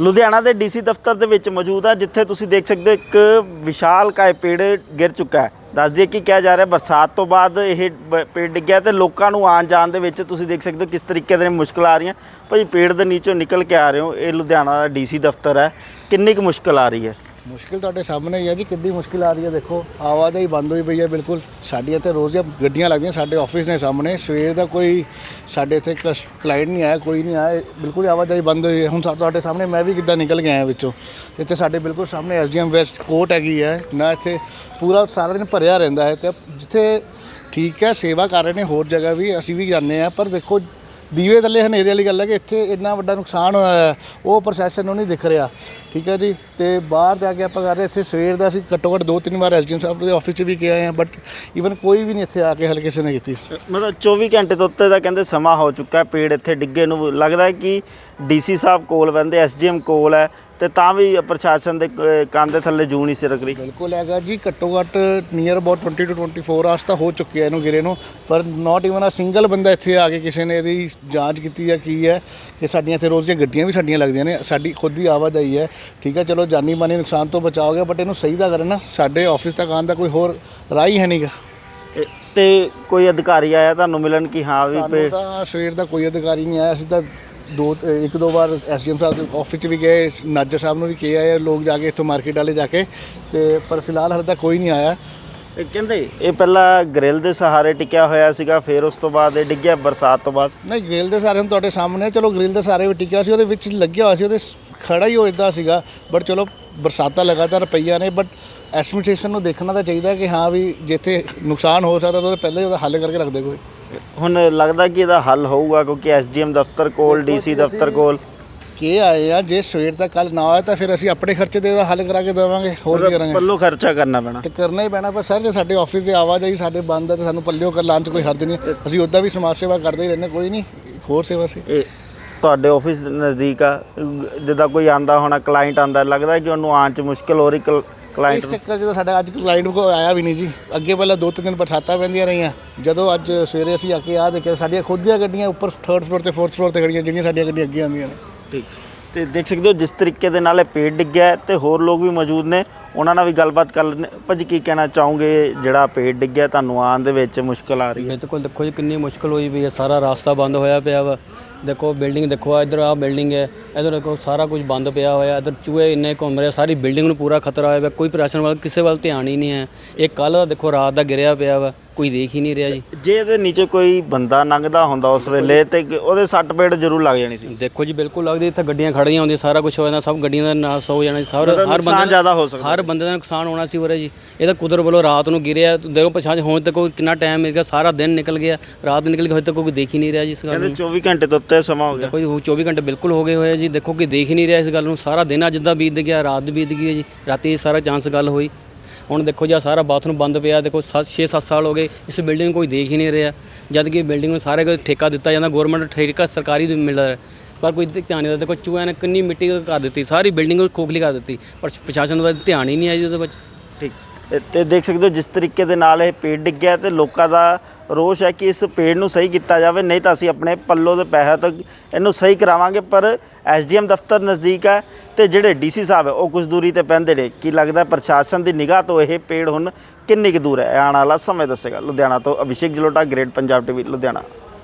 ਲੁਧਿਆਣਾ ਦੇ ਡੀਸੀ ਦਫ਼ਤਰ ਦੇ ਵਿੱਚ ਮੌਜੂਦ ਆ, ਜਿੱਥੇ ਤੁਸੀਂ ਦੇਖ ਸਕਦੇ ਹੋ ਇੱਕ ਵਿਸ਼ਾਲ ਕਾਏ ਪੇੜ ਗਿਰ ਚੁੱਕਾ ਹੈ। ਦੱਸ ਦਈਏ ਕਿ ਕਿਹਾ ਜਾ ਰਿਹਾ ਬਰਸਾਤ ਤੋਂ ਬਾਅਦ ਇਹ ਬ- ਪੇੜ ਡਿੱਗਿਆ ਤੇ ਲੋਕਾਂ ਨੂੰ ਆਉਣ ਜਾਣ ਦੇ ਵਿੱਚ ਤੁਸੀਂ ਦੇਖ ਸਕਦੇ ਹੋ ਕਿਸ ਤਰੀਕੇ ਦੇ ਮੁਸ਼ਕਲ ਆ ਰਹੀਆਂ। ਭਾਈ, ਪੇੜ ਦੇ ਨੀਚੋਂ ਨਿਕਲ ਕੇ ਆ ਰਹੇ ਹੋ, ਇਹ ਲੁਧਿਆਣਾ ਦਾ ਡੀਸੀ ਦਫ਼ਤਰ ਹੈ। ਕਿੰਨੀ ਕੁ ਮੁਸ਼ਕਲ ਆ ਰਹੀ ਹੈ? ਮੁਸ਼ਕਿਲ ਤੁਹਾਡੇ ਸਾਹਮਣੇ ਹੀ ਹੈ ਜੀ, ਕਿੰਨੀ ਮੁਸ਼ਕਿਲ ਆ ਰਹੀ ਹੈ ਦੇਖੋ। ਆਵਾਜਾਈ ਬੰਦ ਹੋਈ ਪਈ ਹੈ, ਬਿਲਕੁਲ। ਸਾਡੀਆਂ ਇੱਥੇ ਰੋਜ਼ ਦੀਆਂ ਗੱਡੀਆਂ ਲੱਗਦੀਆਂ ਸਾਡੇ ਆਫਿਸ ਦੇ ਸਾਹਮਣੇ। ਸਵੇਰ ਦਾ ਕੋਈ ਸਾਡੇ ਇੱਥੇ ਕਲਾਇੰਟ ਨਹੀਂ ਆਇਆ, ਕੋਈ ਨਹੀਂ ਆਇਆ, ਬਿਲਕੁਲ ਆਵਾਜਾਈ ਬੰਦ ਹੋਈ ਹੈ। ਹੁਣ ਤੁਹਾਡੇ ਸਾਹਮਣੇ ਮੈਂ ਵੀ ਕਿੱਦਾਂ ਨਿਕਲ ਗਿਆ ਹਾਂ ਵਿੱਚੋਂ। ਇੱਥੇ ਸਾਡੇ ਬਿਲਕੁਲ ਸਾਹਮਣੇ ਐਸਡੀਐਮ ਵੈਸਟ ਕੋਰਟ ਹੈਗੀ ਹੈ। ਨਾ ਇੱਥੇ ਪੂਰਾ ਸਾਰਾ ਦਿਨ ਭਰਿਆ ਰਹਿੰਦਾ ਹੈ ਤੇ ਜਿੱਥੇ ਠੀਕ ਹੈ, ਸੇਵਾ ਕਰ ਰਹੇ ਨੇ, ਹੋਰ ਜਗ੍ਹਾ ਵੀ ਅਸੀਂ ਵੀ ਜਾਂਦੇ ਆ ਪਰ ਦੇਖੋ ਦੀਵੇ ਥੱਲੇ ਹਨੇਰੇ ਵਾਲੀ ਗੱਲ ਹੈ ਕਿ ਇੱਥੇ ਇੰਨਾ ਵੱਡਾ ਨੁਕਸਾਨ ਹੋਇਆ ਉਹ ਪ੍ਰਸ਼ਾਸਨ ਨੂੰ ਨਹੀਂ ਦਿਖ ਰਿਹਾ। ਠੀਕ ਹੈ ਜੀ? ਤੇ ਬਾਹਰ ਜਾ ਕੇ ਆਪਾਂ ਕਰ ਰਹੇ, ਇੱਥੇ ਸਵੇਰ ਦਾ ਅਸੀਂ ਘੱਟੋ ਘੱਟ ਦੋ ਤਿੰਨ ਵਾਰ ਐਸਡੀਐਮ ਸਾਹਿਬ ਦੇ ਆਫਿਸ 'ਚ ਵੀ ਗਏ ਆ ਬਟ ਈਵਨ ਕੋਈ ਵੀ ਨਹੀਂ ਇੱਥੇ ਆ ਕੇ ਹਲ ਕਿਸੇ ਨੇ ਕੀਤੀ। ਮਤਲਬ 24 ਘੰਟੇ ਤੋਂ ਉੱਤੇ ਦਾ ਕਹਿੰਦੇ ਸਮਾਂ ਹੋ ਚੁੱਕਾ ਹੈ, ਪੇੜ ਇੱਥੇ ਡਿੱਗੇ ਨੂੰ ਲੱਗਦਾ ਹੈ ਕਿ ਡੀਸੀ ਸਾਹਿਬ ਕੋਲ ਬੰਦੇ ਐਸਡੀਐਮ ਕੋਲ ਹੈ ਤੇ ਤਾਂ ਵੀ ਪ੍ਰਸ਼ਾਸਨ ਦੇ ਕੰਨ ਦੇ ਥੱਲੇ ਜੂ ਨਹੀਂ ਸਿਰਕ ਰਹੀ ਬਿਲਕੁਲ ਹੈਗਾ ਜੀ ਘੱਟੋ ਘੱਟ ਨੀਅਰ ਅਬਾਊਟ 20 ਟੂ 24 ਆਵਰਸ ਤਾਂ ਹੋ ਚੁੱਕਿਆ ਇਹਨੂੰ ਗਿਰੇ ਨੂੰ ਪਰ ਨਾਟ ਇਵਨ ਅ ਸਿੰਗਲ ਬੰਦਾ ਇੱਥੇ ਆ ਕੇ ਕਿਸੇ ਨੇ ਇਹਦੀ ਜਾਂਚ ਕੀਤੀ ਹੈ ਕੀ ਹੈ ਕਿ ਸਾਡੀਆਂ ਇੱਥੇ ਰੋਜ਼ ਦੀਆਂ ਗੱਡੀਆਂ ਵੀ ਸਾਡੀਆਂ ਲੱਗਦੀਆਂ ਨੇ ਸਾਡੀ ਖੁਦ ਦੀ ਆਵਾਜਾਈ ਹੈ। ਠੀਕ ਹੈ ਚਲੋ ਜਾਨੀ ਮਾਨੀ ਨੁਕਸਾਨ ਤੋਂ ਬਚਾਅ ਹੋ ਗਿਆ ਬਟ ਇਹਨੂੰ ਸਹੀ ਦਾ ਕਰਨ ਸਾਡੇ ਆਫਿਸ ਤੱਕ ਆਉਣ ਦਾ ਕੋਈ ਹੋਰ ਰਾਹ ਹੀ ਹੈ ਨਹੀਂਗਾ ਤੇ- ਕੋਈ ਅਧਿਕਾਰੀ ਆਇਆ ਤੁਹਾਨੂੰ ਮਿਲਣ ਕਿ ਹਾਂ ਵੀ ਸਾਨੂੰ ਤਾਂ ਸਵੇਰ ਦਾ ਕੋਈ ਅਧਿਕਾਰੀ ਨਹੀਂ ਆਇਆ ਅਸੀਂ ਤਾਂ ਦੋ ਇੱਕ ਦੋ ਵਾਰ ਐਸਡੀਐਮ ਸਾਹਿਬ ਦੇ ਆਫਿਸ 'ਚ ਵੀ ਗਏ ਨਾਜਰ ਸਾਹਿਬ ਨੂੰ ਵੀ ਕਿਹਾ ਹੈ ਲੋਕ ਜਾ ਕੇ ਇੱਥੋਂ ਮਾਰਕੀਟ ਵਾਲੇ ਜਾ ਕੇ ਤੇ ਪਰ ਫਿਲਹਾਲ ਹਾਲੇ ਤੱਕ ਕੋਈ ਨਹੀਂ ਆਇਆ। ਇਹ ਕਹਿੰਦੇ ਇਹ ਪਹਿਲਾਂ ਗ੍ਰਿਲ ਦੇ ਸਹਾਰੇ ਟਿਕਿਆ ਹੋਇਆ ਸੀਗਾ ਫਿਰ ਉਸ ਤੋਂ ਬਾਅਦ ਇਹ ਡਿੱਗਿਆ ਬਰਸਾਤ ਤੋਂ ਬਾਅਦ? ਨਹੀਂ ਗ੍ਰਿਲ ਦੇ ਸਾਰੇ ਹੁਣ ਤੁਹਾਡੇ ਸਾਹਮਣੇ ਆ, ਚਲੋ ਗ੍ਰਿਲ ਦੇ ਸਾਰੇ ਵੀ ਟਿਕਿਆ ਸੀ ਉਹਦੇ ਵਿੱਚ ਲੱਗਿਆ ਹੋਇਆ ਸੀ ਉਹਦੇ ਖੜਾ ਹੀ ਹੋ ਇਦਾਂ ਸੀਗਾ। ਬਟ ਚਲੋ ਬਰਸਾਤਾਂ ਲਗਾਤਾਰ ਪਈਆਂ ਨੇ ਬਟ ਐਸਟੀਮੇਸ਼ਨ ਨੂੰ ਦੇਖਣਾ ਤਾਂ ਚਾਹੀਦਾ ਕਿ ਹਾਂ ਵੀ ਜਿੱਥੇ ਨੁਕਸਾਨ ਹੋ ਸਕਦਾ ਤਾਂ ਉਹਦੇ ਪਹਿਲਾਂ ਹੀ ਉਹਦਾ ਹੱਲ ਕਰਕੇ ਰੱਖਦੇ ਕੋਈ। ਹੁਣ ਲੱਗਦਾ ਕਿ ਇਹਦਾ ਹੱਲ ਹੋਊਗਾ ਕਿਉਂਕਿ ਐਸਡੀਐਮ ਦਫ਼ਤਰ ਕੋਲ ਡੀਸੀ ਦਫ਼ਤਰ ਕੋਲ। ਕੀ ਆਏ ਆ ਜੇ ਸਵੇਰ ਤੱਕ ਕੱਲ ਨਾ ਆਇਆ ਤਾਂ ਫਿਰ ਅਸੀਂ ਆਪਣੇ ਖਰਚੇ ਦੇ ਹੱਲ ਕਰਾ ਕੇ ਦੇਵਾਂਗੇ ਹੋਰ ਕੀ ਕਰਾਂਗੇ? ਪੱਲੋ ਖਰਚਾ ਕਰਨਾ ਪੈਣਾ। ਤੇ ਕਰਨਾ ਹੀ ਪੈਣਾ ਪਰ ਸਰ ਜੇ ਸਾਡੇ ਆਫਿਸ ਦੇ ਆਵਾਜਾਈ ਸਾਡੇ ਬੰਦ ਹੈ ਤੇ ਸਾਨੂੰ ਪੱਲਿਓ ਕਰ ਲਾਂਚ ਕੋਈ ਹਰਜ ਨਹੀਂ। ਅਸੀਂ ਉੱਦਾਂ ਵੀ ਸਮਾਜ ਸੇਵਾ ਕਰਦੇ ਹੀ ਰਹਿੰਦੇ ਕੋਈ ਨਹੀਂ ਹੋਰ ਸੇਵਾ ਸੀ। ਤੁਹਾਡੇ ਆਫਿਸ ਨਜ਼ਦੀਕ ਆ ਜਿੱਦਾਂ ਕੋਈ ਆਂਦਾ ਹੋਣਾ ਕਲਾਇੰਟ ਆਂਦਾ ਲੱਗਦਾ ਕਿ ਉਹਨੂੰ ਆਉਣ 'ਚ ਮੁਸ਼ਕਲ ਹੋ ਰਹੀ ਕਲਾਇੰਟ ਇਸ ਚੱਕਰ ਜਦੋਂ ਸਾਡਾ ਅੱਜ ਕਲਾਇੰਟ ਕੋ ਆਇਆ ਵੀ ਨਹੀਂ ਜੀ। ਅੱਗੇ ਪਹਿਲਾਂ ਦੋ ਤਿੰਨ ਦਿਨ ਬਰਸਾਤਾਂ ਪੈਂਦੀਆਂ ਰਹੀਆਂ। ਜਦੋਂ ਅੱਜ ਸਵੇਰੇ ਅਸੀਂ ਆ ਕੇ ਆ ਦੇਖਿਆ ਸਾਡੀਆਂ ਖੁਦ ਦੀਆਂ ਗੱਡੀਆਂ ਉੱਪਰ ਥਰਡ ਫਲੋਰ ਤੇ ਫੋਰਥ ਫਲੋਰ ਤੇ ਖੜੀਆਂ ਜਿਹੜੀਆਂ ਸਾਡੀਆਂ ਗੱਡੀਆਂ ਅੱਗੇ ਆਉਂਦੀਆਂ ਨੇ। ਠੀਕ। ਤੇ ਦੇਖ ਸਕਦੇ ਹੋ ਜਿਸ ਤਰੀਕੇ ਦੇ ਨਾਲ ਇਹ ਪੇੜ ਡਿੱਗਿਆ ਤੇ ਹੋਰ ਲੋਕ ਵੀ ਮੌਜੂਦ ਨੇ। ਉਹਨਾਂ ਨਾਲ ਵੀ ਗੱਲਬਾਤ ਕਰ ਲੈਂਦੇ ਭਾਜੀ ਕੀ ਕਹਿਣਾ ਚਾਹੋਗੇ? ਜਿਹੜਾ ਪੇੜ ਡਿੱਗਿਆ ਤੁਹਾਨੂੰ ਆਉਣ ਦੇ ਵਿੱਚ ਮੁਸ਼ਕਲ ਆ ਰਹੀ ਹੈ। ਬਿਲਕੁਲ ਦੇਖੋ ਜੀ ਕਿੰਨੀ ਮੁਸ਼ਕਲ ਹੋਈ ਵੀ ਹੈ। ਸਾਰਾ ਰਾਸਤਾ ਬੰਦ ਹੋਇਆ ਪਿਆ ਵਾ। ਦੇਖੋ ਬਿਲਡਿੰਗ ਦੇਖੋ ਆ ਇਧਰ ਆ ਬਿਲਡਿੰਗ ਹੈ ਇਧਰ ਦੇਖੋ ਸਾਰਾ ਕੁਝ ਬੰਦ ਪਿਆ ਹੋਇਆ ਇਧਰ ਚੂਹੇ ਇੰਨੇ ਘੁੰਮ ਰਹੇ ਸਾਰੀ ਬਿਲਡਿੰਗ ਨੂੰ ਪੂਰਾ ਖਤਰਾ ਹੋਇਆ ਕੋਈ ਪ੍ਰਸ਼ਾਸਨ ਵੱਲ ਕਿਸੇ ਵੱਲ ਧਿਆਨ ਹੀ ਨਹੀਂ ਹੈ। ਇਹ ਕੱਲ ਦਾ ਦੇਖੋ ਰਾਤ ਦਾ ਗਿਰਿਆ ਪਿਆ ਵਾ ਕੋਈ ਦੇਖ ਹੀ ਨਹੀਂ ਰਿਹਾ ਜੀ। ਜੇ ਇਹਦੇ ਨੀਚੇ ਕੋਈ ਬੰਦਾ ਲੰਘਦਾ ਹੁੰਦਾ ਉਸ ਵੇਲੇ ਤੇ ਉਹਦੇ ਸੱਟ ਪੇੜ ਜ਼ਰੂਰ ਲੱਗ ਜਾਣੀ ਸੀ। ਦੇਖੋ ਜੀ ਬਿਲਕੁਲ ਲੱਗਦੀ ਇੱਥੇ ਗੱਡੀਆਂ ਖੜੀਆਂ ਹੁੰਦੀਆਂ ਸਾਰਾ ਕੁਝ ਹੋ ਜਾਂਦਾ ਸਭ ਗੱਡੀਆਂ ਦਾ ਨਾਸ ਹੋ ਜਾਣਾ ਮਤਲਬ ਹਰ ਨੁਕਸਾਨ ਬੰਦੇ ਜ਼ਿਆਦਾ ਹੋ ਸਕਦਾ ਹਰ ਬੰਦੇ ਦਾ ਨੁਕਸਾਨ ਹੋਣਾ ਸੀ ਉਰੇ ਜੀ। ਇਹ ਤਾਂ ਕੁਦਰਤ ਵੱਲੋਂ ਰਾਤ ਨੂੰ ਗਿਰਿਆ ਦੇਖੋ ਪਛਾਣ ਹੁਣ ਤੱਕ ਕਿੰਨਾ ਟਾਈਮ ਮਿਲ ਗਿਆ ਸਾਰਾ ਦਿਨ ਨਿਕਲ ਗਿਆ ਰਾਤ ਨਿਕਲ ਗਈ ਹਜੇ ਤੱਕ ਕੋਈ ਦੇਖ ਹੀ ਨਹੀਂ ਰਿਹਾ ਜੀ ਇਸ ਗੱਲ ਕਹਿੰਦੇ ਨੂੰ। 24 ਘੰਟੇ ਤੋਂ ਉੱਤੇ ਸਮਾਂ ਹੋ ਗਿਆ। ਦੇਖੋ ਜੀ ਉਹ 24 ਘੰਟੇ ਬਿਲਕੁਲ ਹੋ ਗਏ ਹੋਏ ਆ ਜੀ। ਦੇਖੋ ਕਿ ਦੇਖ ਹੀ ਨਹੀਂ ਰਿਹਾ ਇਸ ਗੱਲ ਨੂੰ। ਸਾਰਾ ਦਿਨ ਅੱਜ ਦਾ ਬੀਤ ਗਿਆ ਰਾਤ ਬੀਤ ਗਈ ਹੈ ਜੀ। ਰਾਤੀ ਸਾਰਾ ਚਾਂਸ ਗੱਲ ਹੋਈ। ਹੁਣ ਦੇਖੋ ਜੀ ਸਾਰਾ ਬਾਥਰੂਮ ਬੰਦ ਪਿਆ। ਦੇਖੋ 6-7 ਸਾਲ ਹੋ ਗਏ ਇਸ ਬਿਲਡਿੰਗ ਨੂੰ ਕੋਈ ਦੇਖ ਹੀ ਨਹੀਂ ਰਿਹਾ। ਜਦ ਕਿ ਬਿਲਡਿੰਗ ਨੂੰ ਸਾਰੇ ਕੋਈ ਠੇਕਾ ਦਿੱਤਾ ਜਾਂਦਾ ਗਵਰਨਮੈਂਟ ਠੇਕਾ ਸਰਕਾਰੀ ਦੇ ਮਿਲ ਰਿਹਾ। ਪਰ ਕੋਈ ਧਿਆਨ ਨਹੀਂ ਦਿੰਦਾ ਦੇਖੋ ਚੂਹਿਆਂ ਨੇ ਕਿੰਨੀ ਮਿੱਟੀ ਕਰ ਦਿੱਤੀ। ਸਾਰੀ ਬਿਲਡਿੰਗ ਨੂੰ ਖੋਖਲੀ ਕਰ ਦਿੱਤੀ। ਪਰ ਪ੍ਰਸ਼ਾਸਨ ਦਾ ਧਿਆਨ ਹੀ ਨਹੀਂ ਆਇਆ ਜੀ ਉਹਦੇ ਵਿੱਚ। ਠੀਕ। ਤੇ- ਤੇ ਦੇਖ ਸਕਦੇ ਹੋ ਜਿਸ ਤਰੀਕੇ ਦੇ ਨਾਲ ਇਹ ਪੇੜ ਡਿੱਗਿਆ ਤੇ ਲੋਕਾਂ ਦਾ ਰੋਸ਼ ਹੈ ਕਿ ਇਸ ਪੇੜ ਨੂੰ ਸਹੀ ਕੀਤਾ ਜਾਵੇ, ਨਹੀਂ ਤਾਂ ਅਸੀਂ ਆਪਣੇ ਪੱਲੋ ਦੇ ਪੈਸੇ ਤੋਂ ਇਹਨੂੰ ਸਹੀ ਕਰਾਵਾਂਗੇ, ਪਰ ਐਸਡੀਐਮ ਦਫ਼ਤਰ ਨਜ਼ਦੀਕ ਹੈ ਤੇ ਜਿਹੜੇ ਡੀਸੀ ਸਾਹਿਬ ਹੈ, ਉਹ ਕੁਝ ਦੂਰੀ ਤੇ ਪੈਂਦੇ ਨੇ। ਕੀ ਲੱਗਦਾ ਪ੍ਰਸ਼ਾਸਨ ਦੀ ਨਿਗਾਹ ਤੋਂ ਇਹ ਪੇੜ ਹੁਣ ਕਿੰਨੀ ਕੁ ਦੂਰ ਹੈ? ਆਉਣ ਵਾਲਾ ਸਮੇਂ ਦੱਸੇਗਾ। ਲੁਧਿਆਣਾ ਤੋਂ ਅਭਿਸ਼ੇਕ ਜਲੋਟਾ, ਗ੍ਰੇਟ ਪੰਜਾਬ ਟੀਵੀ, ਲੁਧਿਆਣਾ।